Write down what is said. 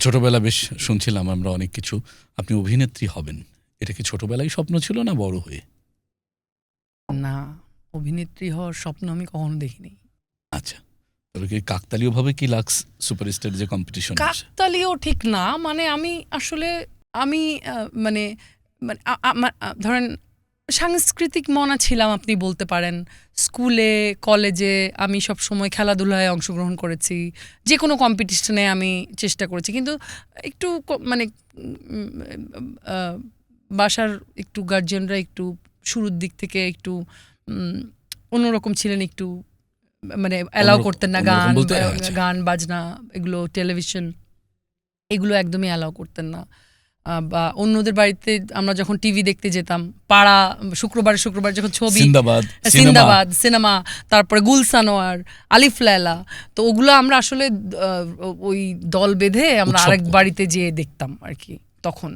ছোটবেলা বেশ শুনছিলাম আমরা অনেক কিছু। আপনি অভিনেত্রী হবেন। এটা কি ছোটবেলায় স্বপ্ন ছিল না বড় হয়ে? না অভিনেত্রী হওয়ার স্বপ্ন আমি কখনো দেখিনি। আচ্ছা তবে কি কাকতালীয় ভাবে কি লাক্স সুপারস্টার যে কম্পিটিশন কাকতালীয় ঠিক না মানে আমি আসলে আমি মানে মানে ধরেন সাংস্কৃতিক মনা ছিলাম আপনি বলতে পারেন। স্কুলে কলেজে আমি সব সময় খেলাধুলায় অংশগ্রহণ করেছি। যে কোনো কম্পিটিশনে আমি চেষ্টা করেছি। কিন্তু একটু মানে বাসার একটু গার্জিয়ানরা একটু শুরুর দিক থেকে একটু অন্যরকম ছিলেন একটু মানে অ্যালাউ করতেন না গান আচ্ছা। গান বাজনা এগুলো টেলিভিশন এগুলো একদমই অ্যালাউ করতেন না। বা অন্যদের বাড়িতে আমরা যখন টিভি দেখতে যেতাম পাড়া শুক্রবার শুক্রবার যখন ছবি সিন্দাবাদ সিনেমা। তারপরে গুলসানোয়ার আলিফ লায়লা তো ওগুলো আমরা আসলে ওই দল বেঁধে আমরা আরেক বাড়িতে যেয়ে দেখতাম আর কি তখন।